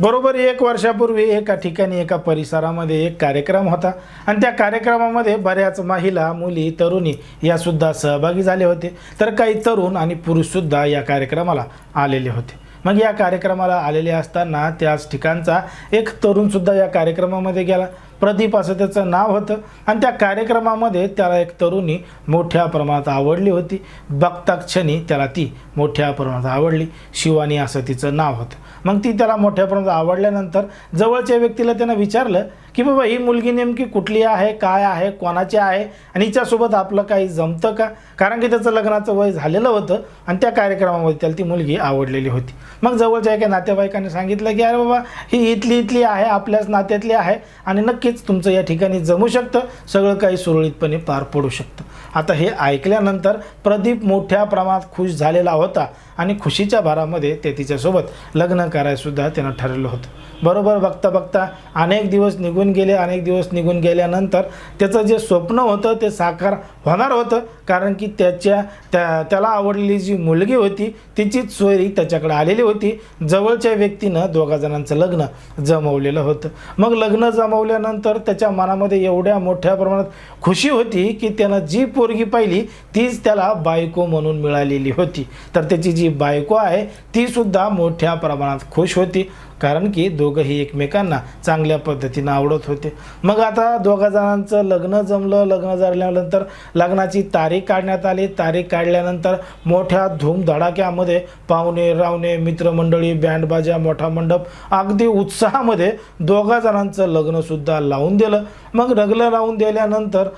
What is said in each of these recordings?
बरोबर एक वर्षापूर्वी एका ठिकाणी एका परिसरामध्ये एक कार्यक्रम होता. आणि त्या कार्यक्रमामध्ये बऱ्याच महिला मुली तरुणी यासुद्धा सहभागी झाले होते. तर काही तरुण आणि पुरुषसुद्धा या कार्यक्रमाला आलेले होते. मग या कार्यक्रमाला आलेले असताना त्याच ठिकाणचा एक तरुणसुद्धा या कार्यक्रमामध्ये गेला. प्रदीप असं त्याचं नाव होतं. आणि त्या कार्यक्रमामध्ये त्याला एक तरुणी मोठ्या प्रमाणात आवडली होती. बघताक्षणी त्याला ती मोठ्या प्रमाणात आवडली. शिवानी असं तिचं नाव होतं. मग ती त्याला मोठ्या प्रमाणात आवडल्यानंतर जवळच्या व्यक्तीला त्यानं विचारलं की बाबा ही मुलगी नेमकी कुठली आहे? काय आहे? कोणाची आहे? आणि हिच्यासोबत आपलं काही जमतं का? कारण की त्याचं लग्नाचं वय झालेलं होतं आणि त्या कार्यक्रमामध्ये त्याला ती मुलगी आवडलेली होती. मग जवळच्या एका नातेवाईकाने सांगितलं की अरे बाबा ही इथली इथली आहे आपल्याच नात्यातली आहे आणि नक्की नक्कीच तुमचं या ठिकाणी जमू शकतं. सगळं काही सुरळीतपणे पार पडू शकतं. आता हे ऐकल्यानंतर प्रदीप मोठ्या प्रमाणात खुश झालेला होता. आणि खुशीच्या भारामध्ये ते तिच्यासोबत लग्न करायसुद्धा त्यानं ठरवलं होतं. बरोबर बघता बघता अनेक दिवस निघून गेले अनेक दिवस निघून गेल्यानंतर त्याचं जे स्वप्न होतं ते साकार होणार होतं कारण की त्याच्या त्या त्याला आवडलेली जी मुलगी होती तिचीच सोयरी त्याच्याकडे आलेली होती. जवळच्या व्यक्तीनं दोघा जणांचं लग्न जमवलेलं होतं. मग लग्न जमवल्यानंतर त्याच्या मनामध्ये एवढ्या मोठ्या प्रमाणात खुशी होती की त्यानं जी पोरगी पाहिली तीच त्याला बायको म्हणून मिळालेली होती. तर त्याची जी बायको आहे ती सुद्धा मोठ्या प्रमाणात खुश होती. कारण की दोघंही एकमेकांना चांगल्या पद्धतीनं आवडत होते. मग आता दोघा जणांचं लग्न जमलं. लग्न झाल्यानंतर लग्नाची तारीख काढण्यात आली. तारीख काढल्यानंतर मोठ्या धूमधडाक्यामध्ये पाहुणे रावणे मित्रमंडळी बँडबाजा मोठा मंडप अगदी उत्साहामध्ये दोघा जणांचं लग्नसुद्धा लावून दिलं. मग लग्न लावून दिल्यानंतर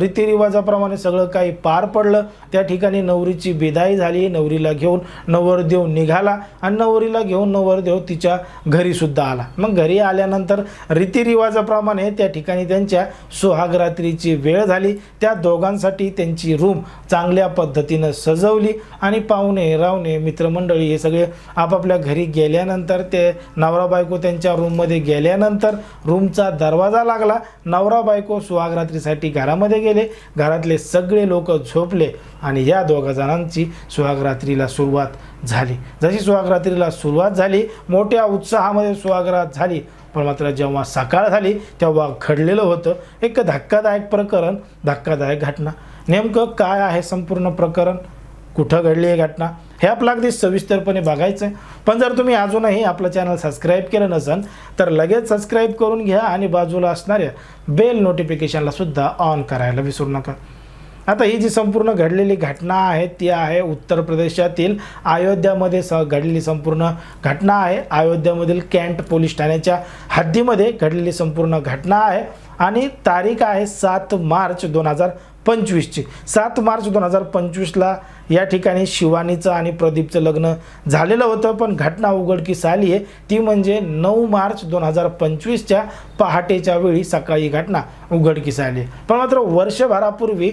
रीतिरिवाजाप्रमाणे सगळं काही पार पडलं. त्या ठिकाणी नवरीची बिदाई झाली. नवरीला घेऊन नवरदेव निघाला आणि नवरीला घेऊन नवरदेव तिच्या घरीसुद्धा आला. मग घरी आल्यानंतर रीतिरिवाजाप्रमाणे त्या ठिकाणी त्यांच्या सुहागरात्रीची वेळ झाली. त्या दोघांसाठी त्यांची रूम चांगल्या पद्धतीनं सजवली आणि पाहुणे रावणे मित्रमंडळी हे सगळे आपापल्या घरी गेल्यानंतर ते नवरा बायको त्यांच्या रूममध्ये गेल्यानंतर रूमचा दरवाजा लागला. नवरा बायको सुहागरात्रीसाठी घरामध्ये गेले. घरातले सगळे लोक झोपले आणि या दोघा जणांची सुहागरात्रीला सुरुवात झाली. जशी सुहागरात्रीला सुरुवात झाली मोठ्या उत्साहामध्ये सुहागरात झाली. पण मात्र जेव्हा सकाळ झाली तेव्हा घडलेलं होतं. एक धक्कादायक प्रकरण धक्कादायक घटना. नेमकं काय आहे संपूर्ण प्रकरण? कुठं घडली आहे घटना? हे आपलं अगदी सविस्तरपणे बघायचं आहे पण जर तुम्ही अजूनही आपलं चॅनल सबस्क्राईब केलं नसेल तर लगेच सबस्क्राईब करून घ्या आणि बाजूला असणाऱ्या बेल नोटिफिकेशनला सुद्धा ऑन करायला विसरू नका. आता ही जी संपूर्ण घडलेली घटना आहे ती आहे उत्तर प्रदेशातील अयोध्यामध्ये स घडलेली संपूर्ण घटना आहे. अयोध्यामधील कॅन्ट पोलीस ठाण्याच्या हद्दीमध्ये घडलेली संपूर्ण घटना आहे आणि तारीख आहे सात मार्च दोन हजार पंचवीसची. सात मार्च दोन हजार पंचवीसला या ठिकाणी शिवानीचं आणि प्रदीपचं लग्न झालेलं होतं पण घटना उघडकीस आली आहे. ती म्हणजे नऊ मार्च दोन हजार पंचवीसच्या पहाटेच्या वेळी सकाळी घटना उघडकीस आली. पण मात्र वर्षभरापूर्वी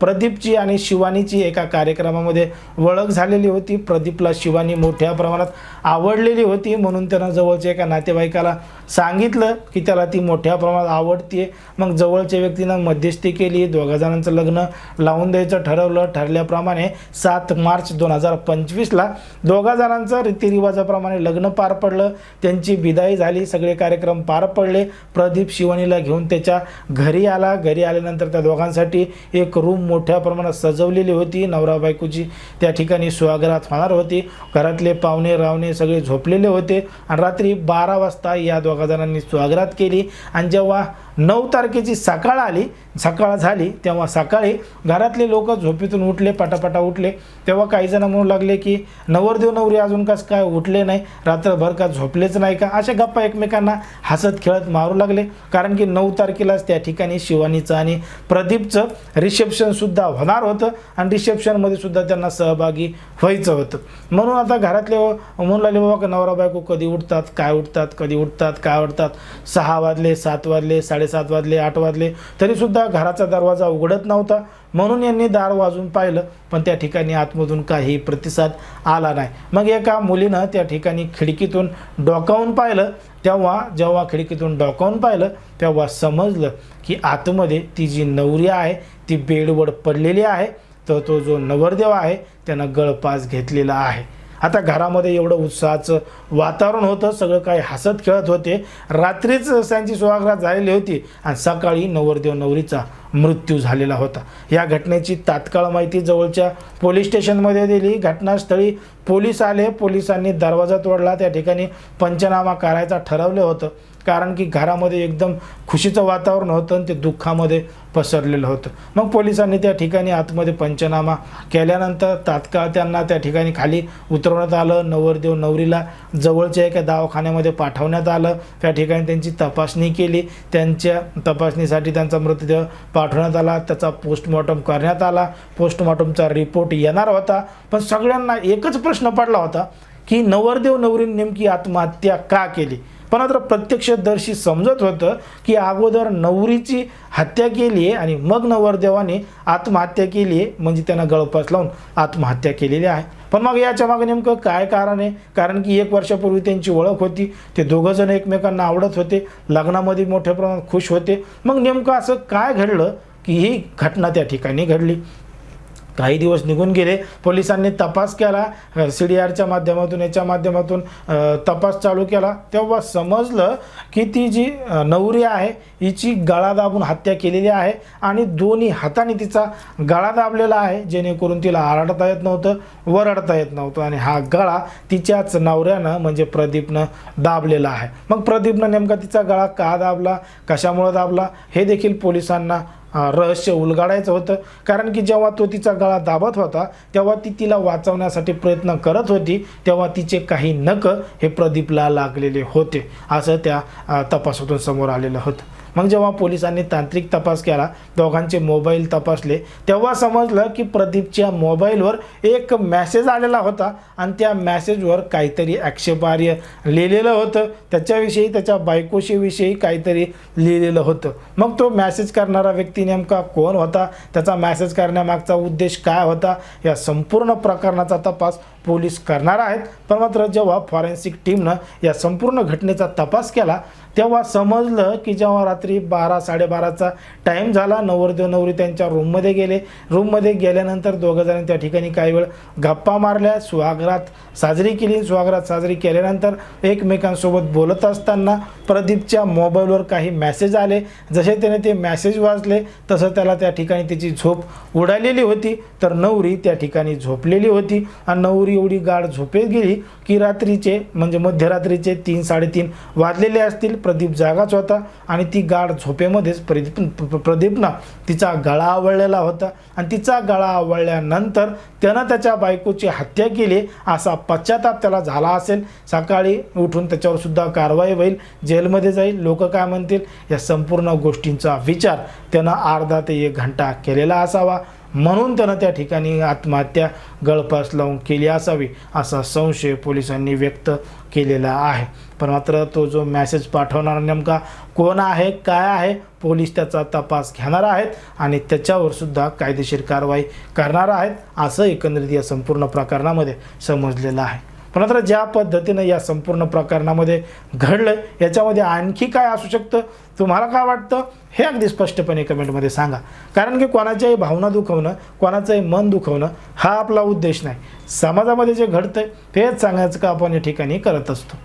प्रदीपची आणि शिवानीची एका कार्यक्रमामध्ये ओळख झालेली होती. प्रदीपला शिवानी मोठ्या प्रमाणात आवडलेली होती म्हणून त्यानं जवळच्या एका नातेवाईकाला सांगितलं की त्याला ती मोठ्या प्रमाणात आवडते मग जवळच्या व्यक्तीनं मध्यस्थी केली दोघा जणांचं लग्न लावून द्यायचं ठरवलं. ठरल्याप्रमाणे सात मार्च दोन हजार पंचवीसला. दोघा जणांचं रीतिरिवाजाप्रमाणे लग्न पार पडलं. त्यांची विदाई झाली. सगळे कार्यक्रम पार पडले. प्रदीप शिवानीला घेऊन त्याच्या घरी आला. घरी आल्यानंतर त्या दोघांसाठी एक रूम मोठ्या प्रमाणात सजवलेली होती. नवरा बायकोची त्या ठिकाणी सुहागरात होणार होती. घरातले पाहुणे रावणे सगळे झोपलेले होते. आणि रात्री बारा वाजता या दोघा जणांनी सुहागरात केली. आणि जेव्हा नऊ तारखेची सकाळ आली. सकाळ झाली. तेव्हा सकाळी घरातले लोक झोपेतून उठले पटापटा उठले. तेव्हा काही जण म्हणू लागले की नवरदेव नवरी अजून कास काय उठले नाही? रात्रभर का झोपलेच नाही का? अशा गप्पा एकमेकांना हसत खेळत मारू लागले. कारण की नऊ तारखेलाच त्या ठिकाणी शिवानीचं आणि प्रदीपचं रिसेप्शनसुद्धा होणार होतं. आणि रिसेप्शनमध्ये सुद्धा त्यांना सहभागी व्हायचं होतं. म्हणून आता घरातले म्हणू लागले बाबा का नवरा बायको कधी उठतात? काय उठतात? कधी उठतात? काय उठतात? सहा वाजले सात वाजले साडे साडेसात वाजले आठ वाजले. तरीसुद्धा घराचा दरवाजा उघडत नव्हता. म्हणून यांनी दार वाजून पाहिलं पण त्या ठिकाणी आतमधून काही प्रतिसाद आला नाही. मग एका मुलीनं त्या ठिकाणी खिडकीतून डोकावून पाहिलं. तेव्हा जेव्हा खिडकीतून डोकावून पाहिलं तेव्हा समजलं की आतमध्ये ती जी नवरी आहे ती बेडवर पडलेली आहे. तर तो जो नवरदेव आहे त्यानं गळपास घेतलेला आहे. आता घरामध्ये एवढं उत्साहाचं वातावरण होतं सगळं काही हसत खेळत होते. रात्रीच त्यांची सुहागरात झालेली होती आणि सकाळी नवरदेव नवरीचा मृत्यू झालेला होता. या घटनेची तात्काळ माहिती जवळच्या पोलीस स्टेशनमध्ये दिली. घटनास्थळी पोलीस आले. पोलिसांनी दरवाजा तोडला. त्या ठिकाणी पंचनामा करायचा ठरवलं होतं. कारण की घरामध्ये एकदम खुशीचं वातावरण होतं आणि ते दुःखामध्ये पसरलेलं होतं. मग पोलिसांनी त्या ठिकाणी आतमध्ये पंचनामा केल्यानंतर तात्काळ त्यांना त्या ठिकाणी खाली उतरवण्यात आलं. नवरदेव नवरीला जवळच्या एका दवाखान्यामध्ये पाठवण्यात आलं. त्या ठिकाणी त्यांची तपासणी केली. त्यांच्या तपासणीसाठी त्यांचा मृतदेह पाठवण्यात आला. त्याचा पोस्टमॉर्टम करण्यात आला. पोस्टमॉर्टमचा रिपोर्ट येणार होता. पण सगळ्यांना एकच प्रश्न पडला होता की नवरदेव नवरीने नेमकी आत्महत्या का केली? पण मात्र प्रत्यक्षदर्शी समजत होतं की अगोदर नवरीची हत्या केली आहे आणि मग नवरदेवाने आत्महत्या केली आहे म्हणजे त्यांना गळपास लावून आत्महत्या केलेली आहे. पण मग याच्या मागे नेमकं काय कारण आहे? कारण की एक वर्षापूर्वी त्यांची ओळख होती. ते दोघंजण एकमेकांना आवडत होते. लग्नामध्ये मोठ्या प्रमाणात खुश होते. मग नेमकं असं काय घडलं की ही घटना त्या ठिकाणी घडली? काही दिवस निघून गेले. पोलिसांनी तपास केला. सी डी आरच्या माध्यमातून याच्या माध्यमातून तपास चालू केला. तेव्हा समजलं की ती जी नवरी आहे हिची गळा दाबून हत्या केलेली आहे आणि दोन्ही हाताने तिचा गळा दाबलेला आहे जेणेकरून तिला आरडता येत नव्हतं वरडता येत नव्हतं आणि हा गळा तिच्याच नवऱ्यानं म्हणजे प्रदीपनं दाबलेला आहे. मग प्रदीपनं नेमका तिचा गळा का दाबला कशामुळं दाबला हे देखील पोलिसांना रहस्य उलगाडायचं होतं. कारण की जेव्हा तो तिचा गळा दाबत होता तेव्हा ती तिला वाचवण्यासाठी प्रयत्न करत होती तेव्हा तिचे काही नक हे प्रदीपला लागलेले होते असं त्या तपासातून समोर आलेलं होतं. मग जेव्हा पोलिसांनी तांत्रिक तपास केला दोघांचे मोबाईल तपासले तेव्हा समजलं की प्रदीपच्या मोबाईलवर एक मॅसेज आलेला होता आणि त्या मॅसेजवर काहीतरी आक्षेपार्ह लिहिलेलं होतं. त्याच्याविषयी त्याच्या बायकोशीविषयी काहीतरी लिहिलेलं होतं. मग तो मॅसेज करणारा व्यक्ती नेमका कोण होता? त्याचा मॅसेज करण्यामागचा उद्देश काय होता? या संपूर्ण प्रकरणाचा तपास पोलीस करणार आहेत. पण मात्र जेव्हा फॉरेन्सिक टीमनं या संपूर्ण घटनेचा तपास केला तेव्हा समजलं की जेव्हा रात्री बारा साडेबाराचा टाईम झाला नवरदेव नवरी त्यांच्या रूममध्ये गेले. रूममध्ये गेल्यानंतर दोघं जण त्या ठिकाणी काही वेळ गप्पा मारल्या. सुहागरात साजरी केली. सुहागरात साजरी केल्यानंतर एकमेकांसोबत बोलत असताना प्रदीपच्या मोबाईलवर काही मॅसेज आले. जसे त्याने ते मॅसेज वाचले तसं त्याला त्या ठिकाणी त्याची झोप उडालेली होती. तर नवरी त्या ठिकाणी झोपलेली होती. आणि नवरी एवढी गाढ झोपेत गेली की रात्रीचे म्हणजे मध्यरात्रीचे तीन साडेतीन वाजलेले असतील प्रदीप जागाच होता आणि ती गाढ झोपेमध्येच प्रदीप प- प्रदीपनं तिचा गळा आवळलेला होता. आणि तिचा गळा आवळल्यानंतर त्यानं त्याच्या बायकोची हत्या केली. असा पश्चाताप त्याला झाला असेल. सकाळी उठून त्याच्यावरसुद्धा कारवाई होईल. जेलमध्ये जाईल. लोक काय म्हणतील? या संपूर्ण गोष्टींचा विचार त्यानं अर्धा ते एक घंटा केलेला असावा. म्हणून त्यानं त्या ठिकाणी आत्महत्या गळपास लावून केली असावी असा संशय पोलिसांनी व्यक्त केलेला आहे. पण मात्र तो जो मॅसेज पाठवणारा नेमका कोण आहे काय आहे पोलीस त्याचा तपास घेणार आहेत आणि त्याच्यावर सुद्धा कायदेशीर कारवाई करणार आहेत असं एकंदरीत या संपूर्ण प्रकरणामध्ये समजलेलं आहे. मात्र ज्या पद्धतीनं या संपूर्ण प्रकरणामध्ये घडलं याच्यामध्ये आणखी काय असू शकतं? तुम्हाला काय वाटतं? हे अगदी स्पष्टपणे कमेंटमध्ये सांगा. कारण की कोणाच्याही भावना दुखवणं कोणाचंही मन दुखवणं हा आपला उद्देश नाही. समाजामध्ये जे घडतं तेच सांगायचं का आपण या ठिकाणी करत असतो?